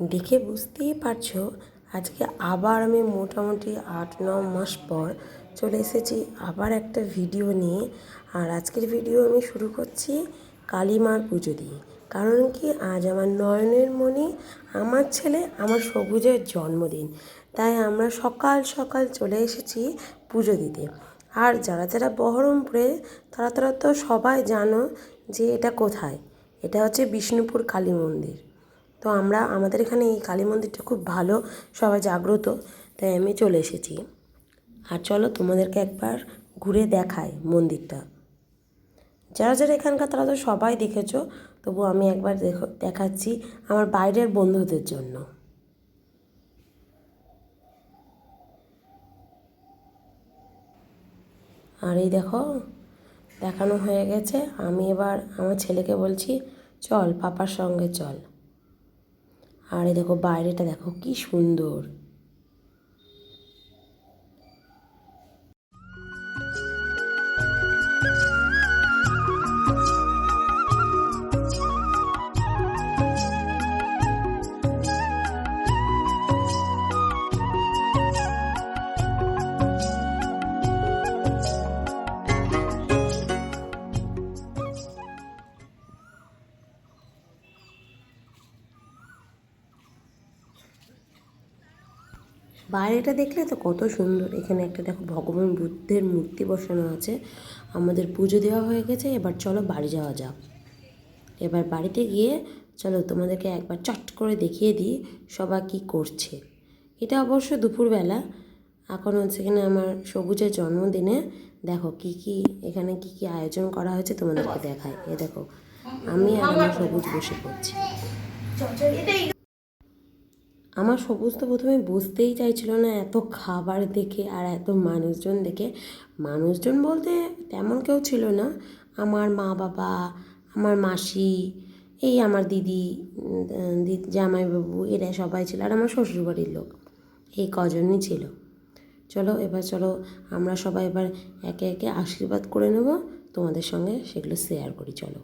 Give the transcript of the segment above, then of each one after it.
দেখে বুঝতেই পারছ, আজকে আবার আমি মোটামুটি আট, ন মাস পর চলে এসেছি আবার একটা ভিডিও নিয়ে। আর আজকের ভিডিও আমি শুরু করছি কালীমার পুজো দিয়ে। কারণ কি, আজ আমার নয়নের মণি, আমার ছেলে আমার সবুজের জন্মদিন। তাই আমরা সকাল সকাল চলে এসেছি পুজো দিতে। আর যারা যারা বহরমপুরে, তারা তারা তো সবাই জানো যে এটা কোথায়? এটা হচ্ছে বিষ্ণুপুর কালী মন্দির। তো আমরা, আমাদের এখানে এই কালী মন্দিরটা খুব ভালো, সবাই জাগ্রত, তাই আমি চলে এসেছি। আর চলো তোমাদেরকে একবার ঘুরে দেখাই মন্দিরটা। যারা যারা এখানকার, তারা তো সবাই দেখেছ, তবু আমি একবার দেখো, দেখাচ্ছি আমার বাইরের বন্ধুদের জন্য। আর এই দেখো, দেখানো হয়ে গেছে। আমি এবার আমার ছেলেকে বলছি, চল, পাপার সঙ্গে চল। আর এই দেখো বাইরেটা দেখো কি সুন্দর। বাইরেটা দেখলে তো কত সুন্দর। এখানে একটা দেখো ভগবান বুদ্ধের মূর্তি বসানো আছে। আমাদের পুজো দেওয়া হয়ে গেছে, এবার চলো বাড়ি যাওয়া যাক। এবার বাড়িতে গিয়ে চলো তোমাদেরকে একবার চট করে দেখিয়ে দিই সবাই কী করছে। এটা অবশ্য দুপুরবেলা, এখন হচ্ছে এখানে আমার সবুজের জন্মদিনে। দেখো কি কি, এখানে কি কি আয়োজন করা হয়েছে তোমাদেরকে দেখায় এ দেখো, আমি আমার সবুজ বসে পড়ছি। আমার সবুজ তো প্রথমে বুঝতেই চাইছিল না, এত খাবার দেখে আর এত মানুষজন দেখে। মানুষজন বলতে তেমন কেউ ছিল না। আমার মা বাবা, আমার মাসি, এই আমার দিদি জামাইবাবু, এরা সবাই ছিল আর আমার শ্বশুরবাড়ির লোক। এই কজনই ছিল। চলো এবার চলো, আমরা সবাই এবার একে একে আশীর্বাদ করে নেব। তোমাদের সঙ্গে সেগুলো শেয়ার করি, চলো।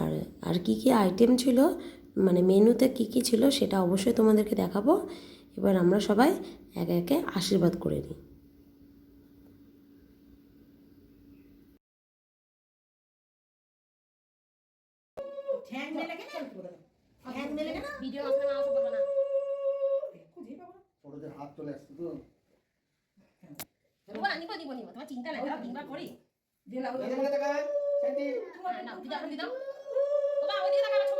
আর আর কি কি আইটেম ছিল? মানে মেনুতে কি কি ছিল সেটা অবশ্যই তোমাদেরকে দেখাবো এবার আমরা সবাই একে একে আশীর্বাদ করে নিই হাত তোমার চিন্তা নাই করি দিলা ওই এই দিকে তাকান শান্তি হ্যাঁ, নাও দিদা এখন দিদাও বাবা ওই দিকে তাকাও ছবি তুলবো দাদা ওই দিকে তাকাও বেশ না তুমি বদি সরে যা জয় তুলছে ছবি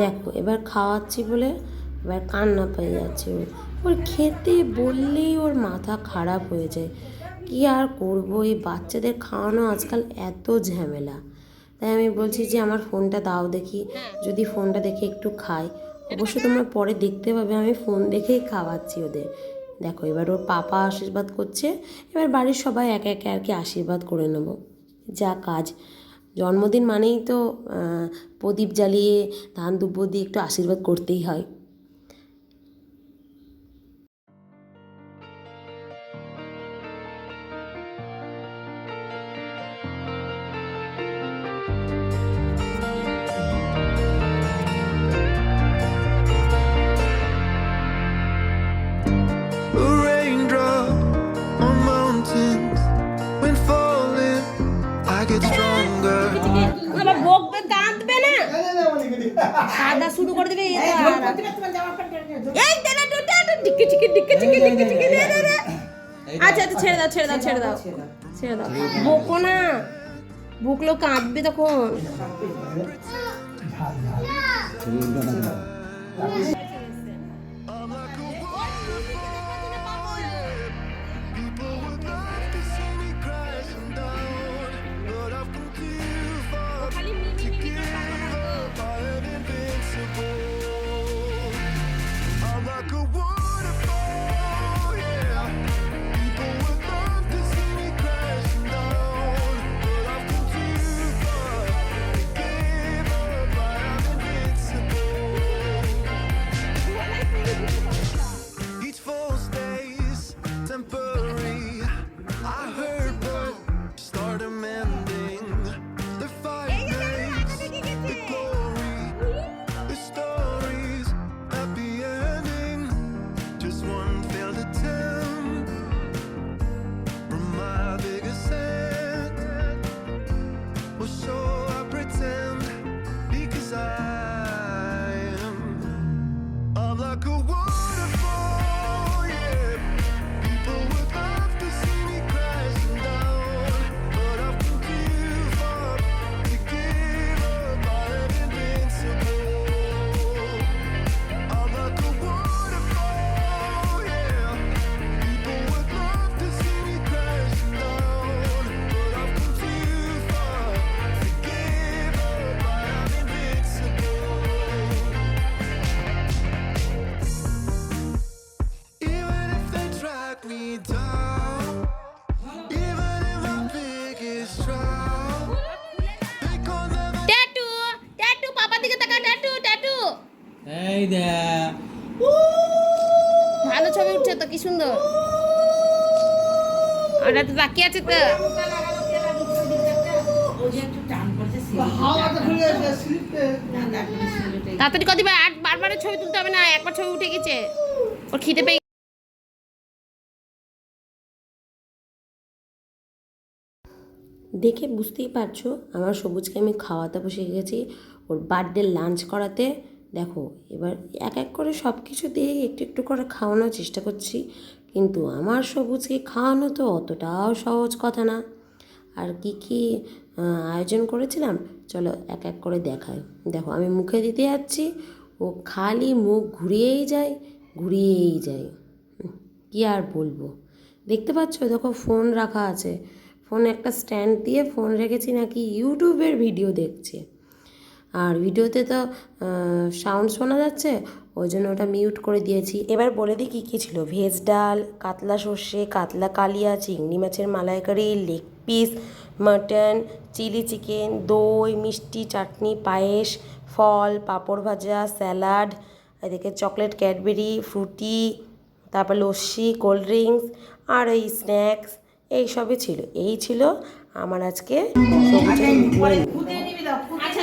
দেখো, এবার খাওয়াচ্ছি বলে এবার কান্না পেয়ে যাচ্ছে ওর ওর খেতে বললেই ওর মাথা খারাপ হয়ে যায়। কি আর করব? এই বাচ্চাদের খাওয়ানো আজকাল এত ঝামেলা। তাই আমি বলছি যে, আমার ফোনটা দাও দেখি। যদি ফোনটা দেখে একটু খাই। অবশ্য তোমরা পরে দেখতে পাবে, আমি ফোন দেখেই খাওয়াচ্ছি ওদের। দেখো, এবার ওর পাপা আশীর্বাদ করছে। এবার বাড়ির সবাই একে একে আর কি আশীর্বাদ করে নেব। যা কাজ। জন্মদিন মানেই তো প্রদীপ জ্বালিয়ে ধান দুব্ব দিয়ে একটু আশীর্বাদ করতেই হয়। কাঁদা শুরু করে দেবে এই তো আর- তুমি তোমার জামা প্যান্ট কেন এই দে না দুটা ডিক্কি চিকি ডিক্কি চিকি ডিক্কি চিকি দে দে দে আচ্ছা আচ্ছা ছেড়ে দাও ছেড়ে দাও ছেড়ে দাও ছেড়ে দাও বকো না। বকলেও কাঁদবে তখন। ভালো উঠছে তো, কি সুন্দর। আর তো বাকি আছে তো? তাড়াতাড়ি কত আট বারবারের ছবি তুলতে হবে না, একবার ছবি উঠে গেছে। ওর খিদে পেয়ে দেখে বুঝতেই পারছ, আমার সবুজকে আমি খাওয়াতে বসে গেছি। ওর বার্থডে লাঞ্চ করাতে দেখো, এবার এক এক করে সব কিছু দিয়ে একটু একটু করে খাওয়ানোর চেষ্টা করছি, কিন্তু আমার সবুজকে খাওয়ানো তো অতটাও সহজ কথা না। আর কি কি আয়োজন করেছিলাম? চলো এক এক করে দেখাই। দেখো, আমি মুখে দিতে যাচ্ছি, ও খালি মুখ ঘুরিয়েই যায় ঘুরিয়েই যায়। কি আর বলব? দেখতে পাচ্ছ? দেখো, ফোন রাখা আছে। ফোন একটা স্ট্যান্ড দিয়ে ফোন রেখেছি নাকি ইউটিউবের ভিডিও দেখছে। আর ভিডিওতে তো সাউন্ড শোনা যাচ্ছে ওই জন্য ওটা মিউট করে দিয়েছি। এবার বলে দিই কী কী ছিল। ভেজ ডাল কাতলা সর্ষে কাতলা কালিয়া চিংড়ি মাছের মালাইকারি leg piece mutton chilli chicken দই মিষ্টি চাটনি পায়েস ফল পাঁপড় ভাজা স্যালাড এদিকে চকলেট ক্যাডবেরি ফ্রুটি তারপর লস্যি কোল্ড ড্রিঙ্কস আর এই স্ন্যাক্স এই সবই ছিল। এই ছিল আমার আজকে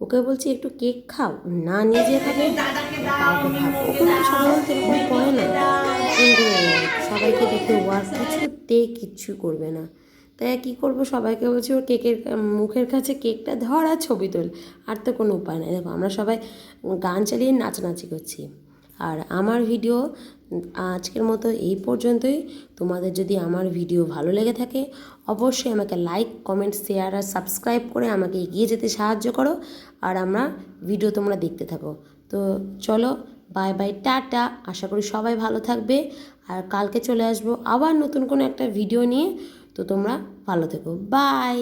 ওকে বলছি, একটু কেক খাও। না, নিজে খাবে? খাও সবাইকে দেখে ও আর কিছুতে কিচ্ছু করবে না। তাই কী করব? সবাইকে বলছি, ওর কেকের মুখের কাছে কেকটা ধর আর ছবি তোল। আর তো কোনো উপায় নেই। দেখো, আমরা সবাই গান চালিয়ে নাচানাচি করছি। আর আমার ভিডিও আজকের মতো এই পর্যন্তই। তোমাদের যদি আমার ভিডিও ভালো লেগে থাকে, অবশ্যই আমাকে লাইক কমেন্ট শেয়ার আর সাবস্ক্রাইব করে আমাকে এগিয়ে যেতে সাহায্য করো। আর আমরা ভিডিও তোমরা দেখতে থাকো। তো চলো বাই বাই টাটা। আশা করি সবাই ভালো থাকবে। আর কালকে চলে আসব আবার নতুন কোনো একটা ভিডিও নিয়ে। তো তোমরা ভালো থেকো। বাই